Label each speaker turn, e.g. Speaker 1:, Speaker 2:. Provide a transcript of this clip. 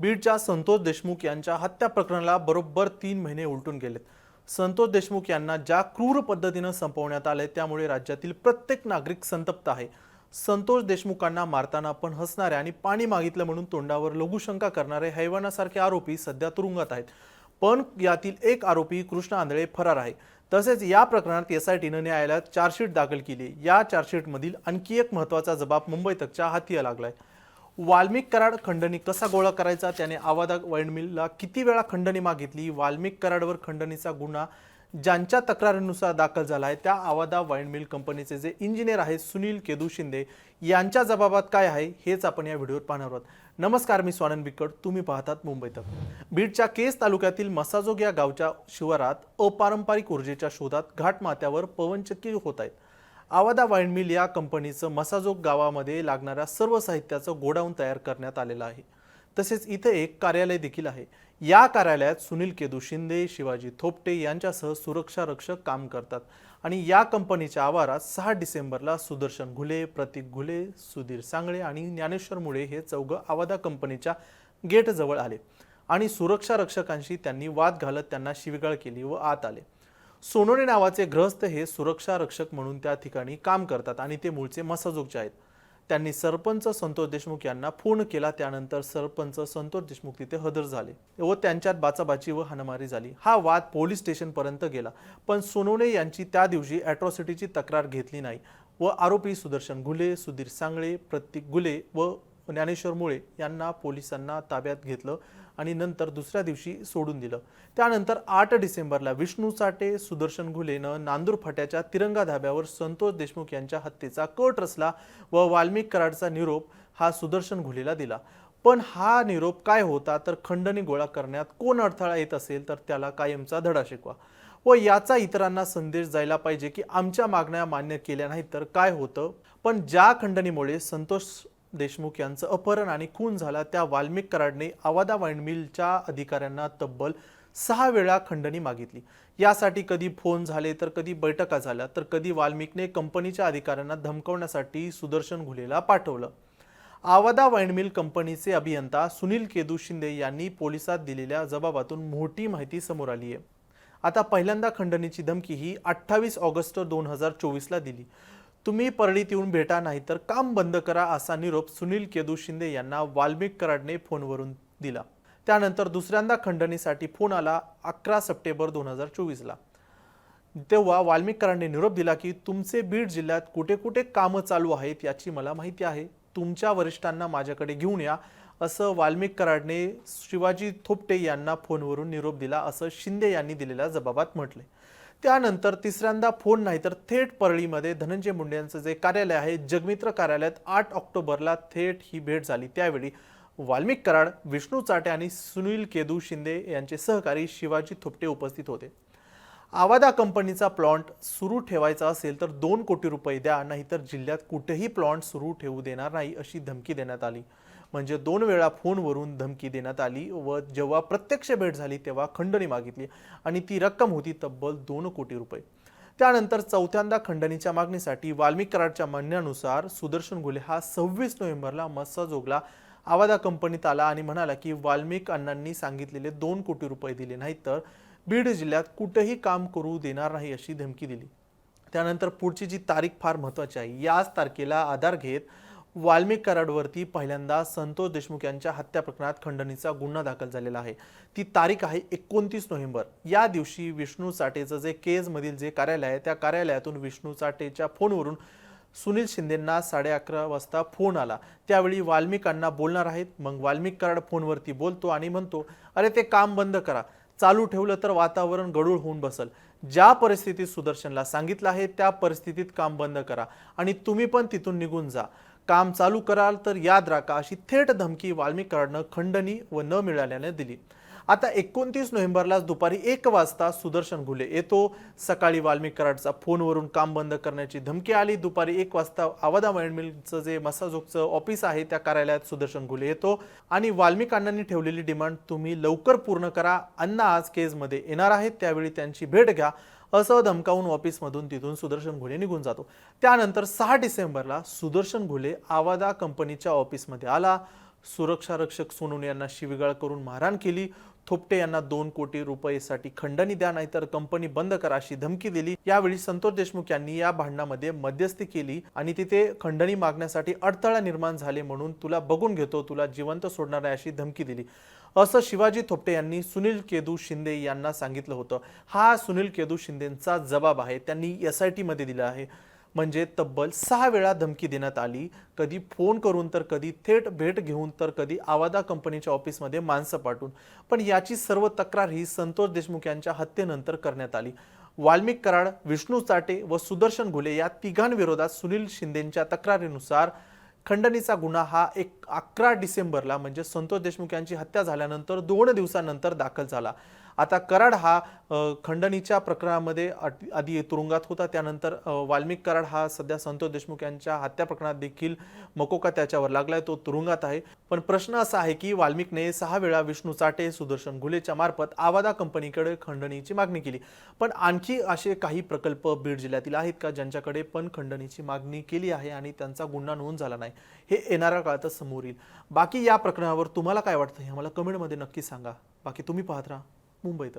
Speaker 1: बीडच्या संतोष देशमुख यांच्या हत्या प्रकरणाला बरोबर तीन महिने उलटून गेलेत. संतोष देशमुख यांना ज्या क्रूर पद्धतीनं संपवण्यात आले त्यामुळे राज्यातील प्रत्येक नागरिक संतप्त आहे. संतोष देशमुखांना मारताना पण हसणारे आणि पाणी मागितलं म्हणून तोंडावर लघुशंका करणारे हैवानासारखे आरोपी सध्या तुरुंगात आहेत. पण यातील एक आरोपी कृष्ण आंधळे फरार आहे. तसेच या प्रकरणात एस आय टीनं न्यायालयात चार्जशीट दाखल केली या चार्जशीटमधील आणखी एक महत्त्वाचा जबाब मुंबई तकच्या हाती लागलाय. वाल्मिक कराड खंडणी कसा गोळा करायचा? त्याने आवादा वाईंड मिलला किती वेळा खंडणी मागितली? वाल्मिक कराडवर खंडणीचा गुन्हा ज्यांच्या तक्रारीनुसार दाखल झाला आहे त्या आवादा वाईंड मिल कंपनीचे जे इंजिनियर आहेत सुनील केदू शिंदे यांच्या जबाबात काय आहे हेच आपण या व्हिडिओवर पाहणार आहोत. नमस्कार मी स्वानंद बिकट. तुम्ही पाहतात मुंबई तक. बीडच्या केस तालुक्यातील मसाजोग या गावच्या शिवारात अपारंपरिक ऊर्जेच्या शोधात घाटमाथ्यावर पवनचक्की होत आहेत. आवादा वाईंड मिल या कंपनीचं मसाजोग गावामध्ये लागणाऱ्या सर्व साहित्याचं गोडाऊन तयार करण्यात आलेलं आहे. तसेच इथे एक कार्यालय देखील आहे. या कार्यालयात सुनील केदू शिंदे शिवाजी थोपटे यांच्यासह सुरक्षा रक्षक काम करतात आणि या कंपनीच्या आवारात सहा डिसेंबरला सुदर्शन घुले प्रतीक घुले सुधीर सांगळे आणि ज्ञानेश्वर मुळे हे चौघं आवादा कंपनीच्या गेटजवळ आले आणि सुरक्षा रक्षकांशी त्यांनी वाद घालत त्यांना शिवीगाळ केली व आत आले. सोनोने नावाचे ग्रहस्थ हे सुरक्षा रक्षक म्हणून त्या ठिकाणी काम करतात आणि ते मूळचे मसाजोगचे आहेत. त्यांनी सरपंच संतोष देशमुख यांना फोन केला त्यानंतर सरपंच संतोष देशमुख तिथे हजर झाले व त्यांच्यात बाचाबाची व हाणामारी झाली. हा वाद पोलीस स्टेशनपर्यंत गेला पण सोनोने यांची त्या दिवशी ॲट्रॉसिटीची तक्रार घेतली नाही व आरोपी सुदर्शन घुले सुधीर सांगळे प्रतीक गुले व ज्ञानेश्वर मुळे यांना पोलिसांना ताब्यात घेतलं आणि नंतर दुसऱ्या दिवशी सोडून दिलं. त्यानंतर आठ डिसेंबरला विष्णू साठे सुदर्शन घुलेनं नांदूर फाट्याच्या तिरंगा धाब्यावर संतोष देशमुख यांच्या हत्येचा कट रचला व वाल्मिक कराडचा निरोप हा सुदर्शन घुलेला दिला. पण हा निरोप काय होता तर खंडणी गोळा करण्यात कोण अडथळा येत असेल तर त्याला कायमचा धडा शिकवा. व याचा इतरांना संदेश जायला पाहिजे की आमच्या मागण्या मान्य केल्या नाहीत तर काय होतं? पण ज्या खंडणीमुळे संतोष देशमुख यांचं अपहरण आणि खून झाला त्या वाल्मिक कराडने आवादा वाईंड मिलच्या अधिकाऱ्यांना तब्बल सहा वेळा खंडणी मागितली. यासाठी कधी फोन झाले तर कधी बैठका झाल्या तर कधी वाल्मिकने कंपनीच्या अधिकाऱ्यांना धमकवण्यासाठी सुदर्शन घुलेला पाठवलं. आवादा वाईंड मिल कंपनीचे अभियंता सुनील केदू शिंदे यांनी पोलिसात दिलेल्या जबाबातून मोठी माहिती समोर आली आहे. आता पहिल्यांदा खंडणीची धमकी ही अठ्ठावीस ऑगस्ट दोन हजार चोवीसला दिली. तुम्ही परळीत येऊन भेटा नाही तर काम बंद करा असा निरोप सुनील केदू शिंदे यांना वाल्मिक कराडने फोनवरून दिला. त्यानंतर दुसऱ्यांदा खंडणीसाठी फोन आला अकरा सप्टेंबर दोन हजार चोवीसला. तेव्हा वाल्मिक कराडने निरोप दिला की तुमचे बीड जिल्ह्यात कुठे कुठे कामं चालू आहेत याची मला माहिती आहे. तुमच्या वरिष्ठांना माझ्याकडे घेऊन या असं वाल्मिक कराडने शिवाजी थोपटे यांना फोनवरून निरोप दिला असं शिंदे यांनी दिलेल्या जबाबात म्हटले त्यानंतर तिसऱ्यांदा फोन नाही तर थेट परळीमध्ये धनंजय मुंडे यांचं जे कार्यालय आहे जगमित्र कार्यालयात आठ ऑक्टोबरला थेट ही भेट झाली. त्यावेळी वाल्मिक कराड विष्णू चाटे आणि सुनील केदू शिंदे यांचे सहकारी शिवाजी थोपटे उपस्थित होते. आवादा कंपनीचा प्लॉन्ट सुरू ठेवायचा असेल तर दोन कोटी रुपये द्या नाहीतर जिल्ह्यात कुठेही प्लॉन्ट सुरू ठेवू देणार नाही अशी धमकी देण्यात आली. म्हणजे दोन वेळा फोनवरून धमकी देण्यात आली व जेव्हा प्रत्यक्ष भेट झाली तेव्हा खंडणी मागितली आणि ती रक्कम होती तब्बल दोन कोटी रुपये. त्यानंतर चौथ्यांदा खंडणीच्या मागणीसाठी वाल्मिक कराडच्या म्हणण्यानुसार सुदर्शन घुले हा सव्वीस नोव्हेंबरला मस्साजोगला आवादा कंपनीत आला आणि म्हणाला की वाल्मिक अण्णांनी सांगितलेले दोन कोटी रुपये दिले नाहीत तर बीड जिल्ह्यात कुठेही काम करू देणार नाही अशी धमकी दिली. त्यानंतर पुढची जी तारीख फार महत्त्वाची आहे याच तारखेला आधार घेत वाल्मिक कराडवरती पहिल्यांदा संतोष देशमुख यांच्या हत्या प्रकरणात खंडणीचा गुन्हा दाखल झालेला आहे. ती तारीख आहे एकोणतीस नोव्हेंबर. या दिवशी विष्णू चाटेचं जे केजमधील जे कार्यालय आहे त्या कार्यालयातून विष्णू चाटेच्या फोनवरून सुनील शिंदेंना साडे अकरा वाजता फोन आला. त्यावेळी वाल्मिकांना बोलणार आहेत. मग वाल्मिक कराड फोनवरती बोलतो आणि म्हणतो अरे ते काम बंद करा. चालू ठेवलं तर वातावरण गडूळ होऊन बसल. ज्या परिस्थितीत सुदर्शनला सांगितलं आहे त्या परिस्थितीत काम बंद करा आणि तुम्ही पण तिथून निघून जा. काम चालू कराल तर याद राखा अशी थेट धमकी वाल्मिकाडनं खंडणी व न मिळाल्याने दिली. आता एकोणतीस नोव्हेंबरलाच दुपारी एक वाजता सुदर्शन घुले येतो. सकाळी वाल्मिक कराडचा फोनवरून काम बंद करण्याची धमकी आली. दुपारी एक वाजता आवादा मिलचं जे मसाजोगचं ऑफिस आहे त्या कार्यालयात सुदर्शन घुले येतो. आणि वाल्मिक अण्णांनी ठेवलेली डिमांड तुम्ही लवकर पूर्ण करा. अण्णा आज केजमध्ये येणार आहेत त्यावेळी त्यांची भेट घ्या. असं धमकावून ऑफिसमधून तिथून सुदर्शन घुले निघून जातो. त्यानंतर सहा डिसेंबरला सुदर्शन घुले आवादा कंपनीच्या ऑफिसमध्ये आला. सुरक्षारक्षक सोनून यांना शिविगाळ करून मारहाण केली. थोपटे यांना दोन कोटी रुपयेसाठी खंडणी द्या नाहीतर कंपनी बंद करा अशी धमकी दिली. यावेळी संतोष देशमुख यांनी या भांडणामध्ये मध्यस्थी केली आणि तिथे खंडणी मागण्यासाठी अडथळा निर्माण झाले म्हणून तुला बघून घेतो तुला जिवंत सोडणार आहे अशी धमकी दिली. असं शिवाजी थोपटे यांनी सुनील केदू शिंदे यांना सांगितलं होतं. हा सुनील केदू शिंदेचा जबाब आहे त्यांनी एस आय टीमध्ये दिला आहे. म्हणजे तब्बल सहा वेळा धमकी देण्यात आली. कधी फोन करून तर कधी थेट भेट घेऊन तर कधी आवादा कंपनीच्या ऑफिसमध्ये माणसं पाठवून. पण याची सर्व तक्रार ही संतोष देशमुख यांच्या हत्येनंतर करण्यात आली. वाल्मिक कराड विष्णू चाटे व सुदर्शन घुले या तिघांविरोधात सुनील शिंदेच्या तक्रारीनुसार खंडणीचा गुन्हा हा एक अकरा डिसेंबरला म्हणजे संतोष देशमुख यांची हत्या झाल्यानंतर दोन दिवसानंतर दाखल झाला. आता कराड हा खंडणीच्या प्रकरणामध्ये आधी तुरुंगात होता त्यानंतर वाल्मिक कराड हा सध्या संतोष देशमुख यांच्या हत्या प्रकरणात देखील मकोका त्याच्यावर लागलाय तो तुरुंगात आहे. पण प्रश्न असा आहे की वाल्मिकने सहा वेळा विष्णू चाटे सुदर्शन घुलेच्या मार्फत आवादा कंपनीकडे खंडणीची मागणी केली. पण आणखी असे काही प्रकल्प बीड जिल्ह्यातील आहेत का ज्यांच्याकडे पण खंडणीची मागणी केली आहे आणि त्यांचा गुन्हा नोंद झाला नाही हे येणाऱ्या काळातच समोर येईल. बाकी या प्रकरणावर तुम्हाला काय वाटतं हे आम्हाला कमेंटमध्ये नक्की सांगा. बाकी तुम्ही पाहत राहा. मुंबईत.